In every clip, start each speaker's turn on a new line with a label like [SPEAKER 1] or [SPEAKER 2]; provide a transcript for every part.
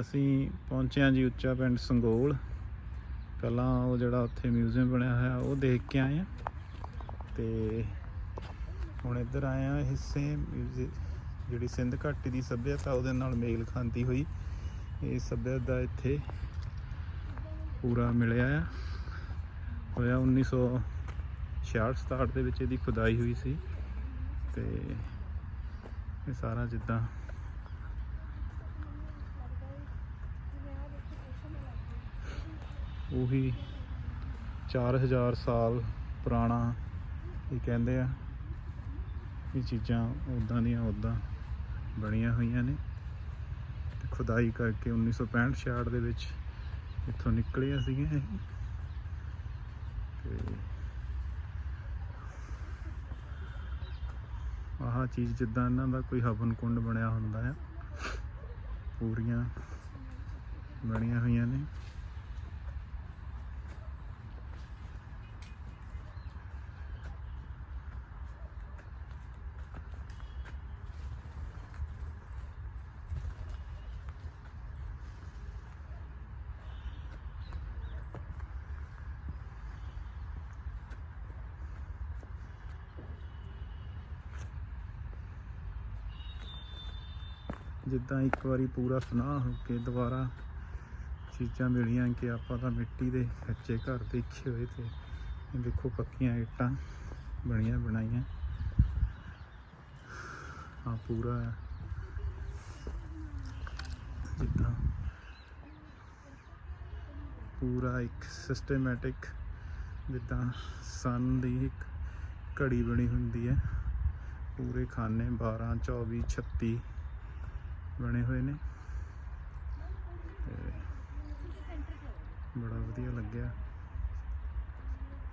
[SPEAKER 1] ਅਸੀਂ ਪਹੁੰਚੇ ਹਾਂ ਜੀ ਉੱਚਾ ਪਿੰਡ ਸੰਗੋਲ। ਪਹਿਲਾਂ ਉਹ ਜਿਹੜਾ ਉੱਥੇ ਮਿਊਜ਼ੀਅਮ ਬਣਿਆ ਹੋਇਆ, ਉਹ ਦੇਖ ਕੇ ਆਏ ਆ ਤੇ ਹੁਣ ਇੱਧਰ ਆਏ ਆ ਹਿੱਸੇ ਜਿਹੜੀ ਸਿੰਧ ਘਾਟੀ ਦੀ ਸੱਭਿਅਤਾ, ਉਹਦੇ ਨਾਲ ਮੇਲ ਖਾਂਦੀ ਹੋਈ ਇਹ ਸੱਭਿਅਤਾ ਇੱਥੇ ਪੂਰਾ ਮਿਲਿਆ ਆ। ਹੋਇਆ 1966 67 ਦੇ ਵਿੱਚ ਇਹਦੀ ਖੁਦਾਈ ਹੋਈ ਸੀ। ਤੇ ਇਹ ਸਾਰਾ ਜਿੱਦਾਂ ਉਹੀ 4000 ਸਾਲ ਪੁਰਾਣਾ ਇਹ ਕਹਿੰਦੇ ਆ ਇਹ ਚੀਜ਼ਾਂ ਉਦਾਂ ਦੀਆਂ ਉਦਾਂ ਬਣੀਆਂ ਹੋਈਆਂ ਨੇ ਤੇ ਖੁਦਾਈ ਕਰਕੇ 1965 66 ਦੇ ਵਿੱਚ ਇੱਥੋਂ ਨਿਕਲੀਆਂ ਸੀਗੀਆਂ ਇਹ। ਤੇ ਆਹ ਚੀਜ਼ ਜਿੱਦਾਂ ਇਹਨਾਂ ਦਾ ਕੋਈ ਹਵਨ ਕੁੰਡ ਬਣਿਆ ਹੁੰਦਾ ਆ, ਪੂਰੀਆਂ ਬਣੀਆਂ ਹੋਈਆਂ ਨੇ। ਜਿੱਦਾਂ ਇੱਕ ਵਾਰੀ ਪੂਰਾ ਸੁਨਾਹ ਹੋ ਕੇ ਦੁਬਾਰਾ ਚੀਜ਼ਾਂ ਮਿਲੀਆਂ ਕਿ ਆਪਾਂ ਤਾਂ ਮਿੱਟੀ ਦੇ ਕੱਚੇ ਘਰ ਦੇਖੇ ਹੋਏ ਤੇ ਇਹ ਦੇਖੋ ਪੱਕੀਆਂ ਇੱਟਾਂ ਬਣੀਆਂ ਬਣਾਈਆਂ। ਆ ਪੂਰਾ ਜਿੱਦਾਂ ਪੂਰਾ ਇੱਕ ਸਿਸਟਮੈਟਿਕ ਜਿੱਦਾਂ ਸਨ ਦੀ ਇੱਕ ਘੜੀ ਬਣੀ ਹੁੰਦੀ ਹੈ। ਪੂਰੇ ਖਾਨੇ 12 24 36 ਬਣੇ ਹੋਏ ਨੇ। ਤੇ ਬੜਾ ਵਧੀਆ ਲੱਗਿਆ।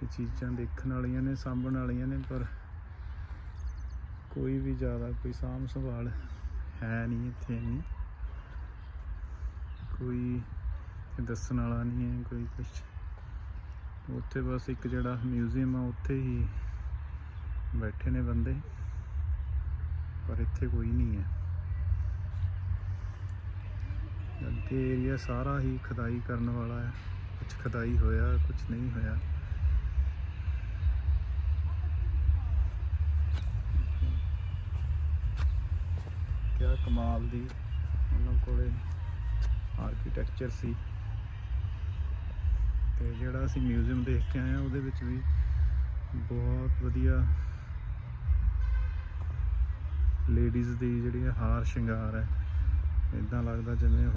[SPEAKER 1] ਇਹ ਚੀਜ਼ਾਂ ਦੇਖਣ ਵਾਲੀਆਂ ਨੇ, ਸਾਂਭਣ ਵਾਲੀਆਂ ਨੇ, ਪਰ ਕੋਈ ਵੀ ਜ਼ਿਆਦਾ ਕੋਈ ਸਾਂਭ ਸੰਭਾਲ ਹੈ ਨਹੀਂ ਇੱਥੇ ਨਹੀਂ ਕੋਈ ਦੱਸਣ ਵਾਲਾ ਨਹੀਂ ਹੈ, ਕੋਈ ਕੁਛ। ਉੱਥੇ ਬਸ ਇੱਕ ਜਿਹੜਾ ਮਿਊਜ਼ੀਅਮ ਆ, ਉੱਥੇ ਹੀ ਬੈਠੇ ਨੇ ਬੰਦੇ। ਪਰ ਇੱਥੇ ਕੋਈ ਨਹੀਂ ਹੈ। ਅੱਗੇ ਏਰੀਆ ਸਾਰਾ ਹੀ ਖਦਾਈ ਕਰਨ ਵਾਲਾ ਹੈ। ਕੁਝ ਖਦਾਈ ਹੋਇਆ ਕੁਝ ਨਹੀਂ ਹੋਇਆ। ਕਿਆ ਕਮਾਲ ਦੀ ਉਹਨਾਂ ਕੋਲੇ ਆਰਕੀਟੈਕਚਰ ਸੀ। ਤੇ ਜਿਹੜਾ ਅਸੀਂ ਮਿਊਜ਼ੀਅਮ ਦੇਖ ਕੇ ਆਏ ਆ, ਉਹਦੇ ਵਿੱਚ ਵੀ ਬਹੁਤ ਵਧੀਆ ਲੇਡੀਜ਼ ਦੀ ਜਿਹੜੀ ਹਾਰ ਸ਼ਿੰਗਾਰ ਹੈ। ਇਦਾਂ ਲੱਗਦਾ ਜਿਵੇਂ